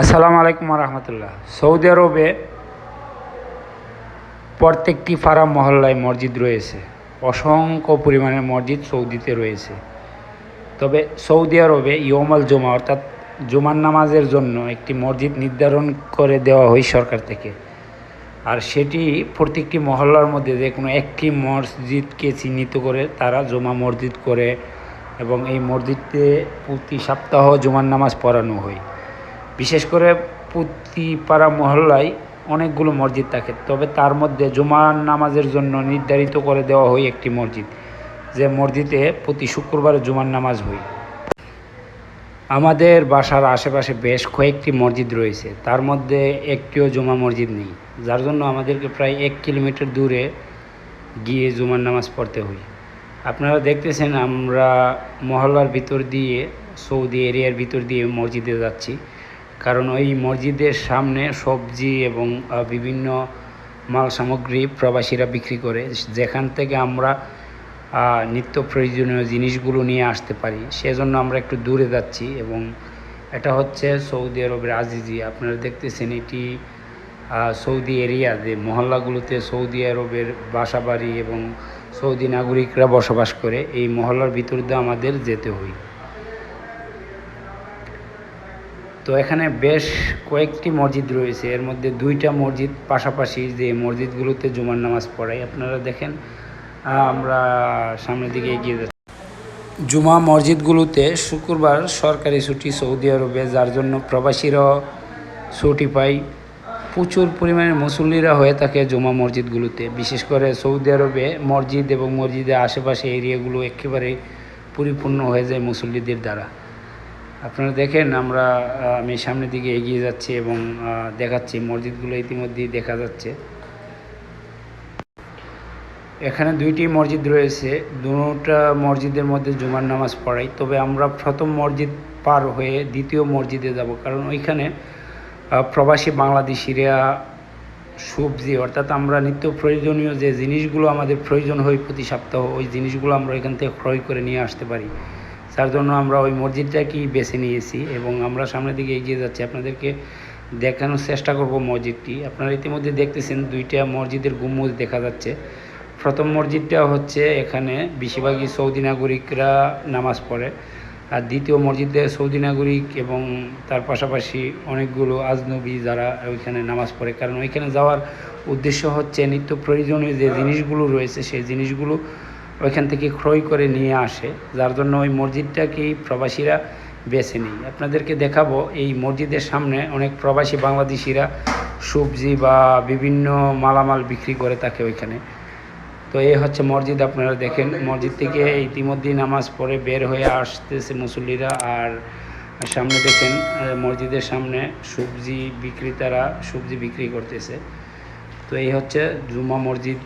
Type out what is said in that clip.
আসসালামু আলাইকুম রহমতুল্লাহ। সৌদি আরবে প্রত্যেকটি ফারাম মহল্লায় মসজিদ রয়েছে। অসংখ্য পরিমাণের মসজিদ সৌদিতে রয়েছে। তবে সৌদি আরবে ইয়মাল জমা, অর্থাৎ জুমার নামাজের জন্য একটি মসজিদ নির্ধারণ করে দেওয়া হয় সরকার থেকে। আর সেটি প্রত্যেকটি মহল্লার মধ্যে যে কোনো একটি মসজিদকে চিহ্নিত করে তারা জমা মসজিদ করে এবং এই মসজিদে প্রতি সপ্তাহ জুমার নামাজ পড়ানো হয়। বিশেষ করে পুতিপাড়া মহল্লায় অনেকগুলো মসজিদ থাকে। তবে তার মধ্যে জুমার নামাজের জন্য নির্ধারিত করে দেওয়া হয় একটি মসজিদ, যে মসজিদে প্রতি শুক্রবার জুমার নামাজ হয়। আমাদের বাসার আশেপাশে বেশ কয়েকটি মসজিদ রয়েছে। তার মধ্যে একটিও জুমা মসজিদ নেই, যার জন্য আমাদেরকে প্রায় এক কিলোমিটার দূরে গিয়ে জুমার নামাজ পড়তে হয়। আপনারা দেখতেছেন আমরা মহল্লার ভিতর দিয়ে, সৌদি এরিয়ার ভিতর দিয়ে মসজিদে যাচ্ছি। কারণ ওই মসজিদের সামনে সবজি এবং বিভিন্ন মাল সামগ্রী প্রবাসীরা বিক্রি করে। যেখান থেকে আমরা নিত্য প্রয়োজনীয় জিনিসগুলো নিয়ে আসতে পারি, সেজন্য আমরা একটু দূরে যাচ্ছি এবং এটা হচ্ছে সৌদি আরবের আজিজি। আপনারা দেখতেছেন এটি সৌদি এরিয়া, যে মহল্লাগুলোতে সৌদি আরবের বাসা বাড়ি এবং সৌদি নাগরিকরা বসবাস করে। এই মহল্লার ভিতর দিয়ে আমাদের যেতে হয়। তো এখানে বেশ কয়েকটি মসজিদ রয়েছে। এর মধ্যে দুইটা মসজিদ, পাশাপাশি যে মসজিদগুলোতে জুমার নামাজ পড়াই আপনারা দেখেন আমরা সামনের দিকে এগিয়ে যাচ্ছি। জুমা মসজিদগুলোতে শুক্রবার সরকারি ছুটি সৌদি আরবে, যার জন্য প্রবাসীরাও ছুটি পায়। প্রচুর পরিমাণে মুসল্লিরা হয়ে থাকে জুমা মসজিদগুলোতে। বিশেষ করে সৌদি আরবে মসজিদ এবং মসজিদের আশেপাশে এরিয়াগুলো একেবারে পরিপূর্ণ হয়ে যায় মুসল্লিদের দ্বারা। আপনারা দেখেন, আমরা আমি সামনের দিকে এগিয়ে যাচ্ছি এবং দেখাচ্ছি। মসজিদগুলো ইতিমধ্যেই দেখা যাচ্ছে। এখানে দুইটি মসজিদ রয়েছে। দুটা মসজিদের মধ্যে জুমার নামাজ পড়াই। তবে আমরা প্রথম মসজিদ পার হয়ে দ্বিতীয় মসজিদে যাব। কারণ ওইখানে প্রবাসী বাংলাদেশিরা সবজি, অর্থাৎ আমরা নিত্য প্রয়োজনীয় যে জিনিসগুলো আমাদের প্রয়োজন হয় প্রতি সপ্তাহ, ওই জিনিসগুলো আমরা এখান থেকে ক্রয় করে নিয়ে আসতে পারি। তার জন্য আমরা ওই মসজিদটাকেই বেছে নিয়েছি এবং আমরা সামনের দিকে এগিয়ে যাচ্ছি। আপনাদেরকে দেখানোর চেষ্টা করব মসজিদটি। আপনারা ইতিমধ্যে দেখতেছেন দুইটা মসজিদের গুম্বুজ দেখা যাচ্ছে। প্রথম মসজিদটা হচ্ছে এখানে বেশিরভাগই সৌদি নাগরিকরা নামাজ পড়ে। আর দ্বিতীয় মসজিদে সৌদি নাগরিক এবং তার পাশাপাশি অনেকগুলো আজনবী যারা ওইখানে নামাজ পড়ে। কারণ ওইখানে যাওয়ার উদ্দেশ্য হচ্ছে নিত্য প্রয়োজনীয় যে জিনিসগুলো রয়েছে, সেই জিনিসগুলো ওইখান থেকে ক্রয় করে নিয়ে আসে, যার জন্য ওই মসজিদটাকেই প্রবাসীরা বেছে নেই আপনাদেরকে দেখাবো, এই মসজিদের সামনে অনেক প্রবাসী বাংলাদেশিরা সবজি বা বিভিন্ন মালামাল বিক্রি করে থাকে ওইখানে। তো এই হচ্ছে মসজিদ, আপনারা দেখেন মসজিদ থেকে ইতিমধ্যেই নামাজ পড়ে বের হয়ে আসতেছে মুসল্লিরা। আর সামনে দেখেন, মসজিদের সামনে সবজি বিক্রেতারা সবজি বিক্রি করতেছে। তো এই হচ্ছে জুমা মসজিদ